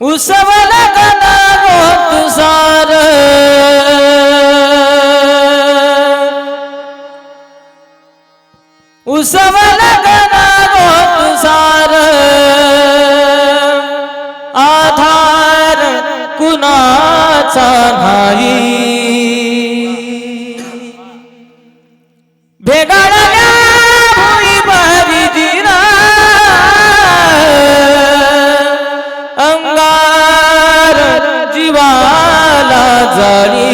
ಉಸವಲ ಗೊತ್ತು ಸಾರ ಉಸವಲ कुणाचा नाही भेगाडल्या भुई भरी दिना अंगार जीवाला जाळी.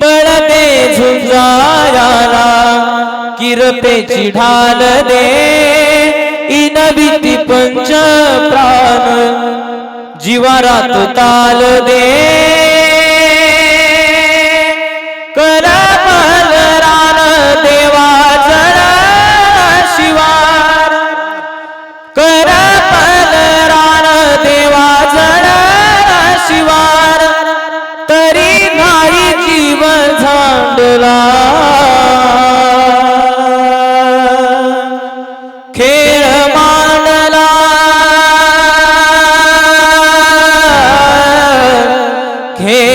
बळदे झुंजायाला किरपेची ढाल दे. इनविती पंच प्राण जीवारात ताल दे. करा रान देवा जळ शिवार. करा रान देवा जळ शिवार. तरी नाही जीव झांडला. রাখে